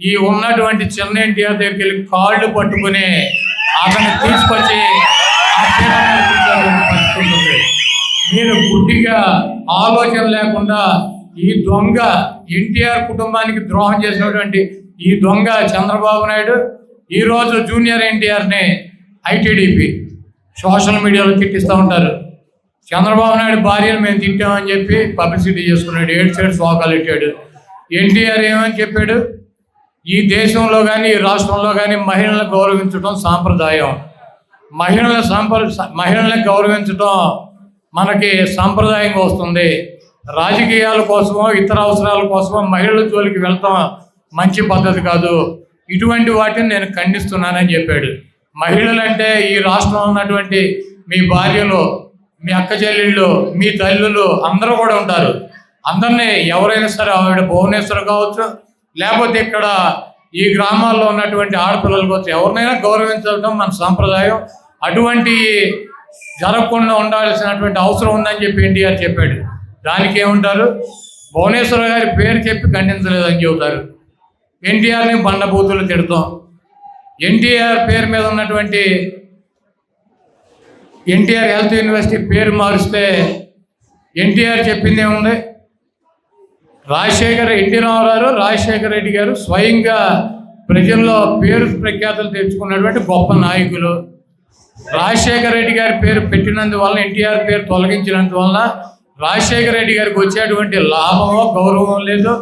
ఈ ఉన్నటువంటి చిన్న ఎన్టీఆర్ దగ్గరికి వెళ్ళి కాళ్ళు పట్టుకుని అతను తీసుకొచ్చి మీరు గుడ్డిగా ఆలోచన లేకుండా ఈ దొంగ ఎన్టీఆర్ కుటుంబానికి ద్రోహం చేసినటువంటి ఈ దొంగ చంద్రబాబు నాయుడు ఈరోజు జూనియర్ ఎన్టీఆర్ని ఐటీడీపీ సోషల్ మీడియాలో తిట్టిస్తూ ఉంటారు. చంద్రబాబు నాయుడు భార్యను మేము తిట్టామని చెప్పి పబ్లిసిటీ చేసుకున్నాడు ఏడు సైడ్ శోకాలు ఇట్టాడు ఎన్టీఆర్ ఏమని చెప్పాడు? ఈ దేశంలో కానీ ఈ రాష్ట్రంలో కానీ మహిళలను గౌరవించడం సాంప్రదాయం. మహిళల సాంప్ర మహిళలను గౌరవించడం మనకి సాంప్రదాయంగా వస్తుంది. రాజకీయాల కోసమో ఇతర అవసరాల కోసమో మహిళల జోలికి వెళ్తాం మంచి పద్ధతి కాదు. ఇటువంటి వాటిని నేను ఖండిస్తున్నానని చెప్పాడు. మహిళలంటే ఈ రాష్ట్రంలో ఉన్నటువంటి మీ భార్యలు మీ అక్క చెల్లెళ్ళు మీ తల్లులు అందరూ కూడా ఉంటారు. అందరినీ ఎవరైనా సరే ఆవిడ భువనేశ్వర్ కావచ్చు లేకపోతే ఇక్కడ ఈ గ్రామాల్లో ఉన్నటువంటి ఆడపిల్లల కావచ్చు ఎవరినైనా గౌరవించడం మన సాంప్రదాయం. అటువంటి జరగకుండా ఉండాల్సినటువంటి అవసరం ఉందని చెప్పి ఎన్టీఆర్ చెప్పాడు. దానికి ఏమంటారు భువనేశ్వర గారి పేరు చెప్పి ఖండించలేదని చెబుతారు. ఎన్టీఆర్ని బండబూతులు తిడతాం. ఎన్టీఆర్ పేరు మీద ఉన్నటువంటి ఎన్టీఆర్ హెల్త్ యూనివర్సిటీ పేరు మారిస్తే ఎన్టీఆర్ చెప్పింది ఏముంది రాజశేఖర్ ఎన్టీ రామారావు రాజశేఖర రెడ్డి గారు స్వయంగా ప్రజల్లో పేరు ప్రఖ్యాతులు తెచ్చుకున్నటువంటి గొప్ప నాయకులు. రాజశేఖర రెడ్డి గారి పేరు పెట్టినందువలన ఎన్టీఆర్ పేరు తొలగించినందువలన రాజశేఖర రెడ్డి గారికి వచ్చేటువంటి లాభమో గౌరవం లేదు.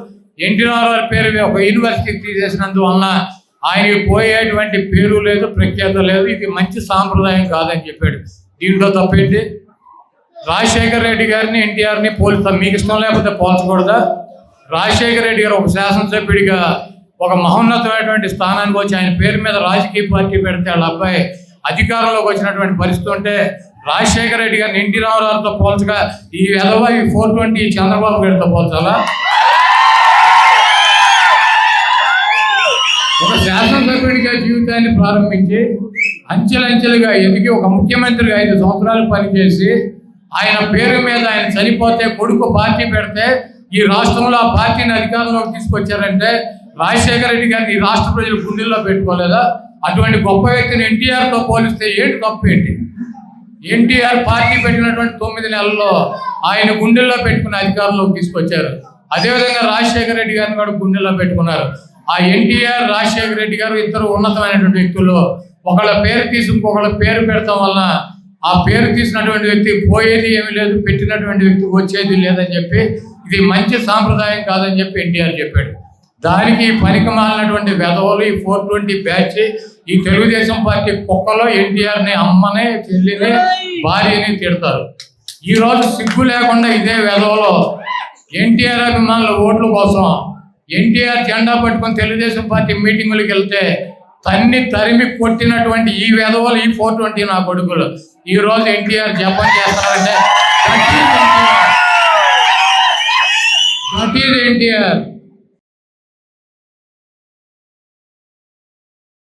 ఎన్టీ రామారావు పేరు ఒక యూనివర్సిటీ తీసేసినందువలన ఆయనకి పోయేటువంటి పేరు లేదు ప్రఖ్యాత లేదు. ఇది మంచి సాంప్రదాయం కాదని చెప్పాడు. దీంట్లో తప్పేంటి? రాజశేఖర రెడ్డి గారిని ఎన్టీఆర్ని పోలుస్తాం. మీకు ఇష్టం లేకపోతే పోల్చకూడదా? రాజశేఖర రెడ్డి గారు ఒక శాసనసభ్యుడిగా ఒక మహోన్నతమైనటువంటి స్థానానికి వచ్చి ఆయన పేరు మీద రాజకీయ పార్టీ పెడితే వాళ్ళ అబ్బాయి అధికారంలోకి వచ్చినటువంటి పరిస్థితి ఉంటే రాజశేఖర రెడ్డి గారిని ఎన్టీ రామారావుతో పోల్చగా ఈ ఎదవ ఈ ఫోర్ ట్వంటీ చంద్రబాబు గారితో పోల్చాలా? ఒక శాసనసభ్యుడిగా జీవితాన్ని ప్రారంభించి అంచెలంచెలుగా ఎదిగి ఒక ముఖ్యమంత్రిగా ఐదు సంవత్సరాలు పనిచేసి ఆయన పేరు మీద ఆయన చనిపోతే కొడుకు పార్టీ పెడితే ఈ రాష్ట్రంలో ఆ పార్టీని అధికారంలోకి తీసుకొచ్చారంటే రాజశేఖర రెడ్డి గారిని ఈ రాష్ట్ర ప్రజలు గుండెల్లో పెట్టుకోలేదా? అటువంటి గొప్ప వ్యక్తిని ఎన్టీఆర్తో పోలిస్తే ఏంటి తప్పు ఏంటి ఎన్టీఆర్ పార్టీ పెట్టినటువంటి తొమ్మిది నెలల్లో ఆయన గుండెల్లో పెట్టుకుని అధికారంలోకి తీసుకొచ్చారు. అదేవిధంగా రాజశేఖర రెడ్డి గారిని కూడా గుండెల్లో పెట్టుకున్నారు. ఆ ఎన్టీఆర్ రాజశేఖర రెడ్డి గారు ఇద్దరు ఉన్నతమైనటువంటి వ్యక్తులు. ఒకళ్ళ పేరు తీసి ఇంకొకళ్ళ పేరు పెడతాం వలన ఆ పేరు తీసినటువంటి వ్యక్తి పోయేది ఏమీ లేదు పెట్టినటువంటి వ్యక్తి వచ్చేది లేదని చెప్పి ఇది మంచి సాంప్రదాయం కాదని చెప్పి ఎన్టీఆర్ చెప్పాడు. దానికి పనికి మాలినటువంటి వెధవలు ఈ ఫోర్ ట్వంటీ బ్యాచ్ ఈ తెలుగుదేశం పార్టీ కుక్కలో ఎన్టీఆర్ని అమ్మని చెల్లిని భార్యని తిడతారు. ఈ రోజు సిగ్గు లేకుండా ఇదే వెధవలో ఎన్టీఆర్ అభిమానుల ఓట్ల కోసం ఎన్టీఆర్ జెండా పట్టుకొని తెలుగుదేశం పార్టీ మీటింగులకు వెళ్తే తన్ని తరిమి కొట్టినటువంటి ఈ వెధవలు ఈ ఫోర్ ట్వంటీ నా కొడుకులు. ఈ రోజు ఎన్టీఆర్ జపం చేస్తారంటే దట్ ఈజ్ ఎన్టీఆర్